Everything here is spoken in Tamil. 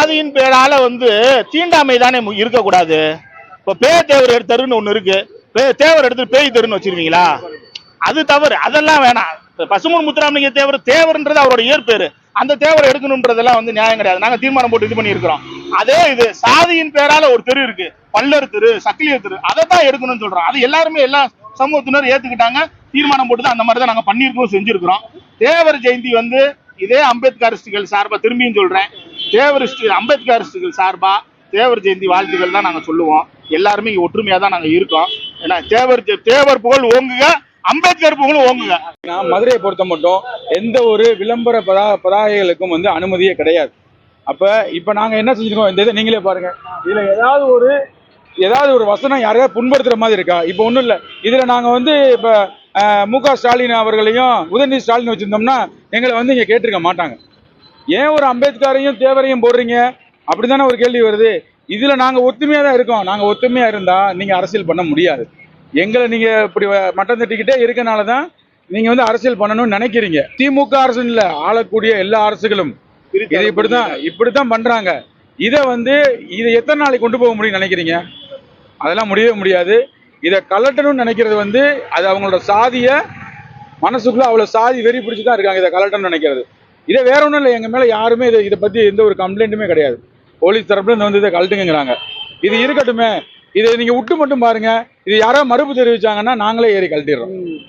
சாதியின் பேரால வந்து தீண்டாமை தானே இருக்கக்கூடாது? இப்ப பேய் தேவர் தெருன்னு ஒன்று இருக்கு. பே- தேவர் எடுத்து பேய் தெருன்னு வச்சிருக்கீங்களா அது தவறு. அதெல்லாம் வேணாம். பசுமன் முத்துராமலிங்க தேவர் தேவர்ன்றது அவரோட இயற்பேரு. அந்த தேவரை எடுக்கணும்ன்றதெல்லாம் வந்து நியாயம் கிடையாது. நாங்க தீர்மானம் போட்டு இது பண்ணியிருக்கிறோம். அதே இது சாதியின் பேரால ஒரு தெரு இருக்கு. பல்லர் தெரு சக்கிலியர் தெரு. அதை தான் எடுக்கணும்னு சொல்றோம். அது எல்லாருமே எல்லா சமூகத்தினர் ஏத்துக்கிட்டாங்க. தீர்மானம் போட்டு தான் அந்த மாதிரி தான் நாங்க பண்ணியிருக்கோம் செஞ்சிருக்கிறோம். தேவர் ஜெயந்தி வந்து இதே அம்பேத்கரிஸ்டுகள் சார்பா திரும்பியும் சொல்றேன். தேவரிஸ்டு அம்பேத்கரிஸ்டுகள் சார்பாக தேவர் ஜெயந்தி வாழ்த்துக்கள் தான் நாங்கள் சொல்லுவோம். எல்லாருமே இங்கே ஒற்றுமையாக தான் நாங்கள் இருக்கோம். ஏன்னா தேவர் தேவர் புகழ் ஓங்குக அம்பேத்கர் புகழ் ஓங்குங்க நான் மதுரையை பொறுத்த மட்டும் எந்த ஒரு விளம்பர பதா பதாகைகளுக்கும் வந்து அனுமதியே கிடையாது. அப்போ இப்போ நாங்கள் என்ன செஞ்சுருக்கோம்? இந்த இதை நீங்களே பாருங்கள் இதில் ஏதாவது ஒரு ஏதாவது ஒரு வசனம் யாரையாவது புண்படுத்துகிற மாதிரி இருக்கா? இப்போ ஒன்றும் இல்லை. இதில் நாங்கள் வந்து இப்போ மு க ஸ்டாலின் அவர்களையும் உதயநிதி ஸ்டாலின் வச்சுருந்தோம்னா எங்களை வந்து இங்கே கேட்டிருக்க மாட்டாங்க. ஏன் ஒரு அம்பேத்கரையும் தேவரையும் போடுறீங்க? அப்படிதானே ஒரு கேள்வி வருது. இதுல நாங்க ஒத்துமையா தான் இருக்கோம். நாங்க ஒத்துமையா இருந்தா நீங்க அரசியல் பண்ண முடியாது. எங்களை நீங்க இப்படி மட்டம் தட்டிக்கிட்டே இருக்கனால தான் நீங்க வந்து அரசியல் பண்ணணும்னு நினைக்கிறீங்க. திமுக அரசு இல்ல ஆளக்கூடிய எல்லா அரசுகளும். இது இப்படிதான் இப்படித்தான் பண்றாங்க. இதை வந்து இதை எத்தனை நாளைக்கு கொண்டு போக முடியும்னு நினைக்கிறீங்க? அதெல்லாம் முடியவே முடியாது. இதை கலட்டணும்னு நினைக்கிறது வந்து அது அவங்களோட சாதிய மனசுக்குள்ள அவ்வளவு சாதி வெறி பிடிச்சி தான் இருக்காங்க இதை கலட்டணும்னு நினைக்கிறது. இதை வேற ஒன்றும் இல்லை. எங்க மேல யாருமே இதை இதை பத்தி எந்த ஒரு கம்ப்ளைண்ட்டுமே கிடையாது. போலீஸ் தரப்புல வந்து இதை கழட்டுங்கிறாங்க. இது இருக்கட்டுமே. இதை நீங்க விட்டு மட்டும் பாருங்க. இது யாராவது மறுப்பு தெரிவிச்சாங்கன்னா நாங்களே ஏறி கழட்டிடுறோம்.